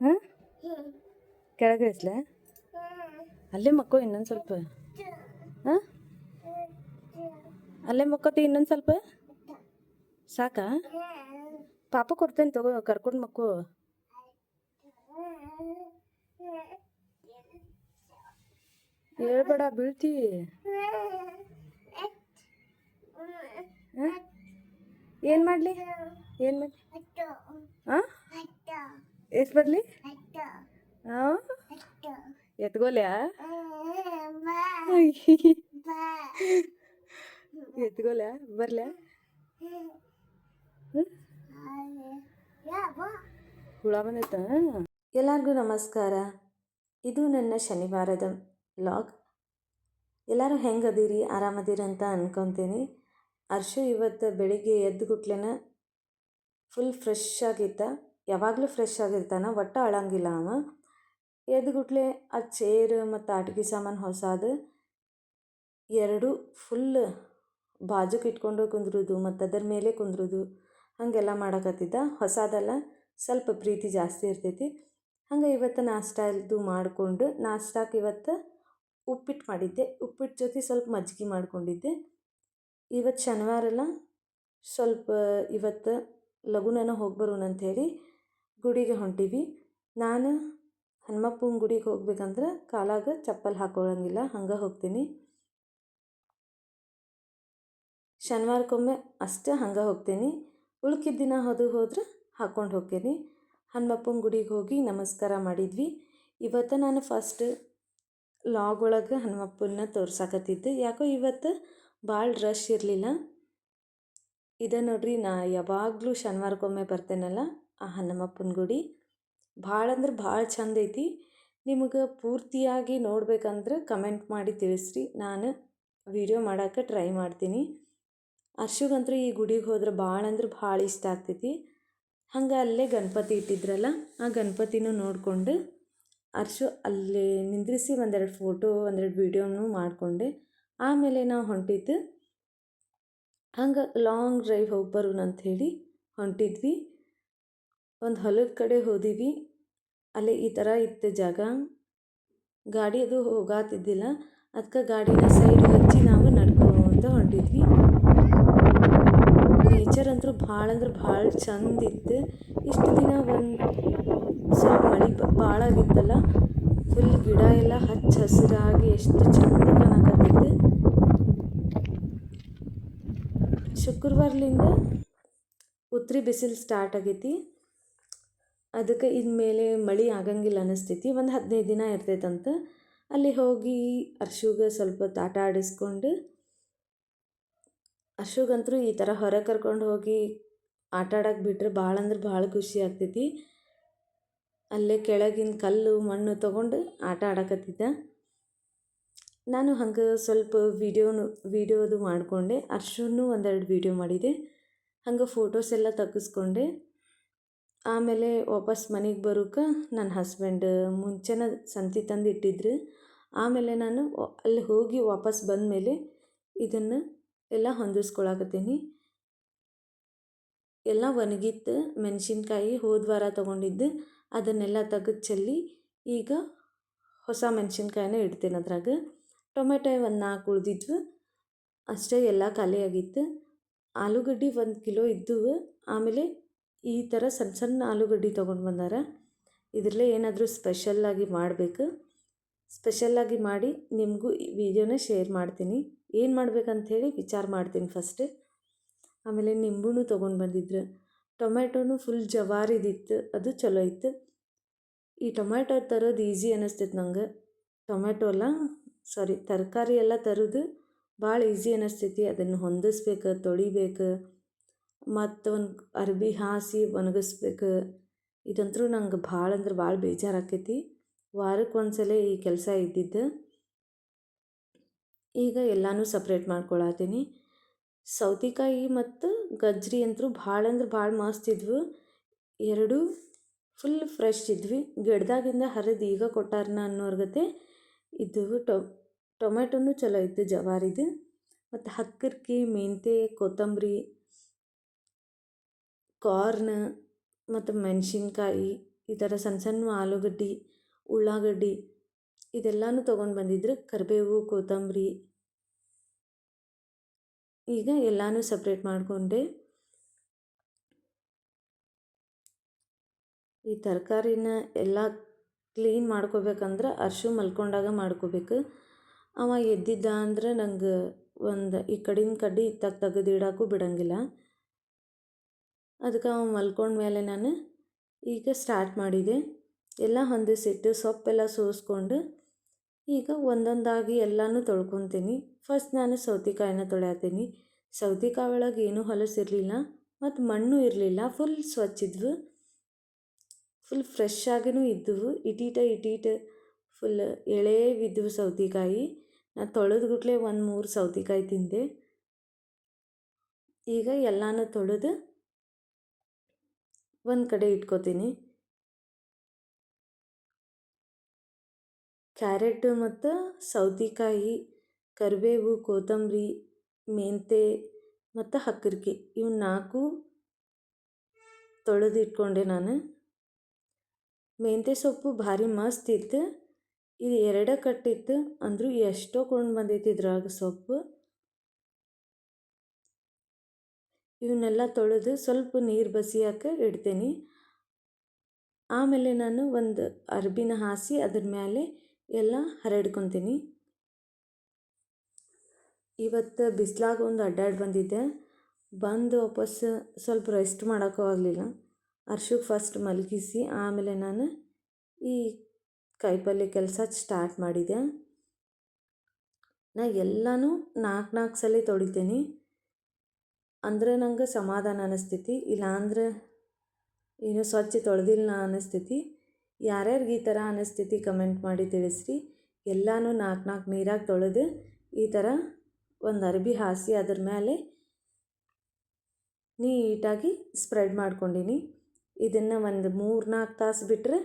ಹಾಂ ಕೆಳಗೆ ಇಳಿಸ್ಲಾ ಅಲ್ಲೇ ಮಕ್ಕ ಇನ್ನೊಂದು ಸ್ವಲ್ಪ. ಹಾಂ? ಅಲ್ಲೇ ಮಕ್ಕೋತಿ ಇನ್ನೊಂದು ಸ್ವಲ್ಪ? ಸಾಕಾ? ಪಾಪ ಕೊಡ್ತೇನೆ ತಗೋ, ಕರ್ಕೊಂಡು ಮಕ್ಕೋ. ಹೇಳ್ಬೇಡ, ಬೀಳ್ತಿ. ಏನು ಮಾಡಲಿ? ಏನು ಮಾಡಲಿ ಹಾಂ ಎಷ್ಟು ಬರಲಿ? ಹಾಂ ಎತ್ಗೋಲ್ಯಾ ಎತ್ಗೋಲ್ಯಾ? ಬರ್ಲ್ಯಾ ಹುಳ ಬಂದೈತ ಎಲ್ಲರಿಗೂ ನಮಸ್ಕಾರ ಇದು ನನ್ನ ಶನಿವಾರದ ಲಾಗ್ ಎಲ್ಲರೂ ಹೆಂಗೆ ಅದೀರಿ ಆರಾಮದೀರಿ ಅಂತ ಅನ್ಕೊತೀನಿ ಅರ್ಶು ಇವತ್ತು ಬೆಳಿಗ್ಗೆ ಎದ್ದು ಗುಟ್ಲೆನ ಫುಲ್ ಫ್ರೆಶ್ ಆಗಿದ್ದ. ಯಾವಾಗಲೂ ಫ್ರೆಶ್ ಆಗಿರ್ತಾನ, ಒಟ್ಟು ಅಳಂಗಿಲ್ಲ ಅವ. ಎದ್ದು ಗುಟ್ಲೆ ಆ ಚೇರ್ ಮತ್ತು ಆಟಿಕೆ ಸಾಮಾನು ಹೊಸದು ಎರಡು ಫುಲ್ ಬಾಜುಕ್ ಇಟ್ಕೊಂಡು ಕುಂದ್ರುದು, ಮತ್ತು ಅದರ ಮೇಲೆ ಕುಂದ್ರುದು, ಹಾಗೆಲ್ಲ ಮಾಡಕತ್ತಿದ್ದ. ಹೊಸದಲ್ಲ ಸ್ವಲ್ಪ ಪ್ರೀತಿ ಜಾಸ್ತಿ ಇರ್ತೈತಿ. ಹಂಗೆ ಇವತ್ತು ನಾಷ್ಟ ಇದು ಮಾಡಿಕೊಂಡು ನಾಷ್ಟಕ್ಕೆ ಇವತ್ತು ಉಪ್ಪಿಟ್ಟು ಮಾಡಿದ್ದೆ. ಉಪ್ಪಿಟ್ಟು ಜೊತೆ ಸ್ವಲ್ಪ ಮಜ್ಜಿಗೆ ಮಾಡ್ಕೊಂಡಿದ್ದೆ. ಇವತ್ತು ಶನಿವಾರ ಅಲ್ಲ ಸ್ವಲ್ಪ ಇವತ್ತು ಲಘುನನ ಹೋಗಿ ಬರೋಣ ಅಂಥೇಳಿ ಗುಡಿಗೆ ಹೊಂಟೀವಿ. ನಾನು ಹನುಮಪ್ಪನ ಗುಡಿಗೆ ಹೋಗ್ಬೇಕಂದ್ರೆ ಕಾಲಾಗ ಚಪ್ಪಲ್ ಹಾಕೊಳ್ಳಂಗಿಲ್ಲ ಹಂಗೆ ಹೋಗ್ತೀನಿ. ಶನಿವಾರಕ್ಕೊಮ್ಮೆ ಅಷ್ಟೇ ಹಂಗೆ ಹೋಗ್ತೀನಿ. ಉಳ್ಕಿದ ದಿನ ಹೋದು ಹೋದ್ರೆ ಹಾಕ್ಕೊಂಡು ಹೋಗ್ತೀನಿ. ಹನುಮಪ್ಪನ ಗುಡಿಗೆ ಹೋಗಿ ನಮಸ್ಕಾರ ಮಾಡಿದ್ವಿ. ಇವತ್ತು ನಾನು ಫಸ್ಟ್ ಲಾಗ್ ಒಳಗೆ ಹನುಮಪ್ಪನ ತೋರ್ಸಾಕತ್ತಿದ್ದೆ. ಯಾಕೋ ಇವತ್ತು ಭಾಳ ರಶ್ ಇರಲಿಲ್ಲ. ಇದೆ ನೋಡ್ರಿ, ನಾ ಯಾವಾಗಲೂ ಶನಿವಾರಕ್ಕೊಮ್ಮೆ ಬರ್ತೇನಲ್ಲ, ಆ ಹನುಮಪ್ಪನ ಗುಡಿ. ಭಾಳ ಅಂದ್ರೆ ಭಾಳ ಚಂದ ಐತಿ. ನಿಮಗೆ ಪೂರ್ತಿಯಾಗಿ ನೋಡ್ಬೇಕಂದ್ರೆ ಕಮೆಂಟ್ ಮಾಡಿ ತಿಳಿಸ್ರಿ. ನಾನು ವಿಡಿಯೋ ಮಾಡೋಕ್ಕೆ ಟ್ರೈ ಮಾಡ್ತೀನಿ. ಅರ್ಶುಗಂತೂ ಈ ಗುಡಿಗೆ ಹೋದ್ರೆ ಭಾಳ ಅಂದ್ರೆ ಭಾಳ ಇಷ್ಟ ಆಗ್ತೈತಿ. ಹಂಗೆ ಅಲ್ಲೇ ಗಣಪತಿ ಇಟ್ಟಿದ್ರಲ್ಲ, ಆ ಗಣಪತಿನೂ ನೋಡಿಕೊಂಡು ಅರ್ಶು ಅಲ್ಲೇ ನಿಂದ್ರಿಸಿ ಒಂದೆರಡು ಫೋಟೋ ಒಂದೆರಡು ವೀಡಿಯೋನು ಮಾಡಿಕೊಂಡೆ. ಆಮೇಲೆ ನಾವು ಹೊಂಟಿದ್ದು ಹಂಗೆ ಲಾಂಗ್ ಡ್ರೈವ್ ಹೋಗಿ ಬರೋಣ ಅಂಥೇಳಿ ಹೊಂಟಿದ್ವಿ. ಒಂದು ಹೊಲದ ಕಡೆ ಹೋದಿವಿ. ಅಲ್ಲಿ ಈ ಥರ ಇತ್ತು ಜಾಗ. ಗಾಡಿ ಅದು ಹೋಗಾತಿದ್ದಿಲ್ಲ. ಅದಕ್ಕೆ ಗಾಡಿನ ಸೈಡ್ ಹಚ್ಚಿ ನಾವು ನಡ್ಕೊಂತ ಹೊಂಟಿದ್ವಿ. ನೇಚರ್ ಅಂತೂ ಭಾಳ ಅಂದ್ರೆ ಭಾಳ ಚಂದ ಇತ್ತು. ಇಷ್ಟು ದಿನ ಒಂದು ಸ್ವಲ್ಪ ಮಳೆ ಭಾಳ ಆಗಿತ್ತಲ್ಲ. ಫುಲ್ ಗಿಡ ಎಲ್ಲ ಹಚ್ಚ ಹಸಿರಾಗಿ ಎಷ್ಟು ಚಂದ ಕಾಣಕತ್ತಿತ್ತು. ಶುಕ್ರವಾರಲಿಂದ ಉತ್ರಿ ಬಿಸಿಲು ಸ್ಟಾರ್ಟ್ ಆಗೈತಿ. ಅದಕ್ಕೆ ಇನ್ಮೇಲೆ ಮಳೆ ಆಗಂಗಿಲ್ಲ ಅನ್ನಿಸ್ತೈತಿ ಒಂದು ಹದಿನೈದು ದಿನ ಇರ್ತೈತಂತ. ಅಲ್ಲಿ ಹೋಗಿ ಅರ್ಶುಗೆ ಸ್ವಲ್ಪ ಆಟ ಆಡಿಸ್ಕೊಂಡು ಅರ್ಶುಗಂತೂ ಈ ಥರ ಹೊರಗೆ ಕರ್ಕೊಂಡು ಹೋಗಿ ಆಟ ಆಡಕ್ಕೆ ಬಿಟ್ಟರೆ ಭಾಳ ಅಂದ್ರೆ ಭಾಳ ಖುಷಿ ಆಗ್ತೈತಿ. ಅಲ್ಲೇ ಕೆಳಗಿನ ಕಲ್ಲು ಮಣ್ಣು ತೊಗೊಂಡು ಆಟ ಆಡಕತ್ತಿದ್ದ. ನಾನು ಹಂಗೆ ಸ್ವಲ್ಪ ವೀಡಿಯೋನು, ವೀಡಿಯೋದು ಮಾಡಿಕೊಂಡೆ, ಅರ್ಶುನು ಒಂದೆರಡು ವೀಡಿಯೋ ಮಾಡಿದೆ. ಹಂಗೆ ಫೋಟೋಸ್ ಎಲ್ಲ ತೆಗೆಸ್ಕೊಂಡೆ. ಆಮೇಲೆ ವಾಪಸ್ ಮನೆಗೆ ಬರೋಕೆ ನನ್ನ ಹಸ್ಬೆಂಡ್ ಮುಂಚೆನ ಸಂತಿ ತಂದು ಇಟ್ಟಿದ್ರು. ಆಮೇಲೆ ನಾನು ಅಲ್ಲಿ ಹೋಗಿ ವಾಪಸ್ ಬಂದಮೇಲೆ ಇದನ್ನು ಎಲ್ಲ ಹೊಂದಿಸ್ಕೊಳಕತ್ತೀನಿ. ಎಲ್ಲ ಒಣಗಿತ್ತು, ಮೆಣಸಿನ್ಕಾಯಿ ಹೋದ ವಾರ ತೊಗೊಂಡಿದ್ದು, ಅದನ್ನೆಲ್ಲ ತೆಗೆದು ಚೆಲ್ಲಿ ಈಗ ಹೊಸ ಮೆಣಸಿನ್ಕಾಯಿನ ಇಡ್ತೀನಿ ಅದ್ರಾಗ. ಟೊಮೆಟೊ ಒಂದು ನಾಲ್ಕು ಉಳಿದಿದ್ವು. ಅಷ್ಟೇ ಎಲ್ಲ ಖಾಲಿಯಾಗಿತ್ತು ಆಲೂಗಡ್ಡೆ ಒಂದು ಕಿಲೋ ಇದ್ದವು ಆಮೇಲೆ ಈ ಥರ ಸಣ್ಣ ಸಣ್ಣ ಆಲೂಗಡ್ಡೆ ತೊಗೊಂಡು ಬಂದಾರ. ಇದರಲ್ಲೇ ಏನಾದರೂ ಸ್ಪೆಷಲ್ಲಾಗಿ ಮಾಡಬೇಕು. ಸ್ಪೆಷಲ್ಲಾಗಿ ಮಾಡಿ ನಿಮಗೂ ಈ ವಿಡಿಯೋನ ಶೇರ್ ಮಾಡ್ತೀನಿ. ಏನು ಮಾಡ್ಬೇಕಂಥೇಳಿ ವಿಚಾರ ಮಾಡ್ತೀನಿ ಫಸ್ಟ್. ಆಮೇಲೆ ನಿಂಬೂ ತೊಗೊಂಡು ಬಂದಿದ್ರು. ಟೊಮೆಟೊನು ಫುಲ್ ಜವಾರಿದಿತ್ತು ಅದು ಚಲೋ ಇತ್ತು. ಈ ಟೊಮೆಟೊ ತರೋದು ಈಸಿ ಅನ್ನಿಸ್ತೈತೆ ನಂಗೆ. ಟೊಮೆಟೊ ಅಲ್ಲ ಸಾರಿ ತರಕಾರಿ ಎಲ್ಲ ತರೋದು ಭಾಳ ಈಸಿ ಅನ್ನಿಸ್ತೈತಿ ಅದನ್ನು ಹೊಂದಿಸ್ಬೇಕು, ತೊಳಿಬೇಕು ಮತ್ತು ಒಂದು ಅರ್ಬಿ ಹಾಸಿ ಒಣಗಿಸ್ಬೇಕು. ಇದಂತೂ ನಂಗೆ ಭಾಳ ಅಂದ್ರೆ ಭಾಳ ಬೇಜಾರಾಕೈತಿ ವಾರಕ್ಕೆ ಒಂದು ಸಲ ಈ ಕೆಲಸ ಇದ್ದಿದ್ದು. ಈಗ ಎಲ್ಲನೂ ಸಪ್ರೇಟ್ ಮಾಡ್ಕೊಳತ್ತೀನಿ ಸೌತೆಕಾಯಿ ಮತ್ತು ಗಜ್ರಿ ಅಂತೂ ಭಾಳ ಅಂದ್ರೆ ಭಾಳ ಮಸ್ತ್ ಇದ್ವು. ಎರಡೂ ಫುಲ್ ಫ್ರೆಶ್ ಇದ್ವಿ. ಗಿಡದಾಗಿಂದ ಹರಿದು ಈಗ ಕೊಟ್ಟಾರನ ಅನ್ನೋರ್ಗತೆ ಇದ್ದವು ಟೊಮೆಟೊನೂ ಚಲೋ ಇತ್ತು ಜವಾರಿದು. ಮತ್ತು ಹಕ್ಕರ್ಕಿ, ಮೆಂತ್ಯ, ಕೊತ್ತಂಬರಿ, ಕಾರ್ನ್, ಮತ್ತು ಮೆಣಸಿನ್ಕಾಯಿ, ಈ ಥರ ಸಣ್ಣ ಸಣ್ಣ ಆಲೂಗಡ್ಡೆ, ಉಳ್ಳಾಗಡ್ಡಿ ಇದೆಲ್ಲನೂ ತೊಗೊಂಡು ಬಂದಿದ್ರು. ಕರಿಬೇವು, ಕೊತ್ತಂಬರಿ ಈಗ ಎಲ್ಲನೂ ಸಪ್ರೇಟ್ ಮಾಡಿಕೊಂಡೆ. ಈ ತರಕಾರಿನ ಎಲ್ಲ ಕ್ಲೀನ್ ಮಾಡ್ಕೋಬೇಕಂದ್ರೆ ಅರ್ಶು ಮಲ್ಕೊಂಡಾಗ ಮಾಡ್ಕೋಬೇಕು. ಅವ ಎದ್ದಿದ್ದ ಅಂದ್ರೆ ನಂಗೆ ಒಂದು ಈ ಕಡಿನ ಕಡ್ಡಿ ಇತ್ತಾಗ ತೆಗೆದು ಇಡೋಕ್ಕೂ ಬಿಡೋಂಗಿಲ್ಲ. ಅದಕ್ಕೆ ಅವ ಮಲ್ಕೊಂಡ ಮೇಲೆ ನಾನು ಈಗ ಸ್ಟಾರ್ಟ್ ಮಾಡಿದೆ. ಎಲ್ಲ ಹೊಂದಿಸಿಟ್ಟು ಸೊಪ್ಪೆಲ್ಲ ಸೋಸ್ಕೊಂಡು ಈಗ ಒಂದೊಂದಾಗಿ ಎಲ್ಲನೂ ತೊಳ್ಕೊತೀನಿ. ಫಸ್ಟ್ ನಾನು ಸೌತೆಕಾಯಿನ ತೊಳೆಯತ್ತೀನಿ ಸೌತೆಕಾಯಿ ಒಳಗೆ ಏನೂ ಹೊಲಸಿರಲಿಲ್ಲ ಮತ್ತು ಮಣ್ಣು ಇರಲಿಲ್ಲ ಫುಲ್ ಸ್ವಚ್ಛ ಇದ್ವು. ಫುಲ್ ಫ್ರೆಶ್ ಆಗಿನೂ ಇದ್ದವು ಇಟೀಟ ಇಟೀಟ ಫುಲ್ ಎಳೆ ಬಿದ್ದು ಸೌತೆಕಾಯಿ. ನಾನು ತೊಳೆದು ಗುಟ್ಲೆ ಒಂದು ಮೂರು ಸೌತೆಕಾಯಿ ತಿಂದೆ. ಈಗ ಎಲ್ಲಾನು ತೊಳೆದು ಒಂದು ಕಡೆ ಇಟ್ಕೋತೀನಿ. ಕ್ಯಾರೆಟ್ ಮತ್ತು ಸೌತೆಕಾಯಿ, ಕರಿಬೇವು, ಕೊತ್ತಂಬರಿ, ಮೆಂತೆ ಮತ್ತು ಹಕ್ಕರಿಕೆ ಇವು ನಾಲ್ಕು ತೊಳೆದು ಇಟ್ಕೊಂಡೆ ನಾನು. ಮೆಂತೆ ಸೊಪ್ಪು ಭಾರಿ ಮಸ್ತ್ ಇತ್ತು. ಇದು ಎರಡೇ ಕಟ್ಟಿತ್ತು ಅಂದರೂ ಎಷ್ಟೋ ಕೊಂಡು ಬಂದೈತಿ ಇದ್ರಾಗ ಸೊಪ್ಪು. ಇವನ್ನೆಲ್ಲ ತೊಳೆದು ಸ್ವಲ್ಪ ನೀರು ಬಸಿಯಾಕೆ ಇಡ್ತೀನಿ. ಆಮೇಲೆ ನಾನು ಒಂದು ಅರ್ಬಿನ ಹಾಸಿ ಅದ್ರ ಮೇಲೆ ಎಲ್ಲ ಹರಡ್ಕೊತೀನಿ. ಇವತ್ತು ಬಿಸಿಲಾಗ ಒಂದು ಅಡ್ಡಾಡಿ ಬಂದಿದ್ದೆ. ಬಂದು ವಾಪಸ್ ಸ್ವಲ್ಪ ರೆಸ್ಟ್ ಮಾಡೋಕ್ಕೂ ಆಗಲಿಲ್ಲ. ಅರ್ಶಕ್ಕೆ ಫಸ್ಟ್ ಮಲಗಿಸಿ ಆಮೇಲೆ ನಾನು ಈ ಕಾಯಿಪಲ್ಯ ಕೆಲಸ ಸ್ಟಾರ್ಟ್ ಮಾಡಿದೆ. ನಾ ಎಲ್ಲನೂ ನಾಲ್ಕು ನಾಲ್ಕು ಸಲ ತೊಳಿತೀನಿ. ಅಂದ್ರೆ ನಂಗೆ ಸಮಾಧಾನ ಅನ್ನಿಸ್ತೈತಿ ಇಲ್ಲಾಂದ್ರೆ ಏನು ಸ್ವಚ್ಛ ತೊಳೆದಿಲ್ಲ ಅನ್ನಿಸ್ತೈತಿ ಯಾರ್ಯಾರಿಗೆ ಈ ಥರ ಅನ್ನಿಸ್ತೈತಿ ಕಮೆಂಟ್ ಮಾಡಿ ತಿಳಿಸ್ರಿ. ಎಲ್ಲನೂ ನಾಲ್ಕು ನಾಲ್ಕು ನೀರಾಗಿ ತೊಳೆದು ಈ ಥರ ಒಂದು ಅರ್ಬಿ ಹಾಸಿ ಅದ್ರ ಮೇಲೆ ನೀಟಾಗಿ ಸ್ಪ್ರೆಡ್ ಮಾಡ್ಕೊಂಡೀನಿ. ಇದನ್ನು ಒಂದು ಮೂರು ನಾಲ್ಕು ತಾಸು ಬಿಟ್ಟರೆ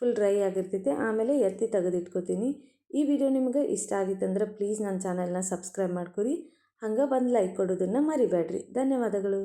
ಫುಲ್ ಡ್ರೈ ಆಗಿರ್ತೈತೆ. ಆಮೇಲೆ ಎತ್ತಿ ತೆಗೆದಿಟ್ಕೋತೀನಿ. ಈ ವಿಡಿಯೋ ನಿಮ್ಗೆ ಇಷ್ಟ ಆಗಿತ್ತಂದ್ರೆ ಪ್ಲೀಸ್ ನನ್ನ ಚಾನಲ್ನ ಸಬ್ಸ್ಕ್ರೈಬ್ ಮಾಡ್ಕೊರಿ. ಹಂಗೆ ಬಂದು ಲೈಕ್ ಕೊಡೋದನ್ನು ಮರಿಬೇಡ್ರಿ ಧನ್ಯವಾದಗಳು.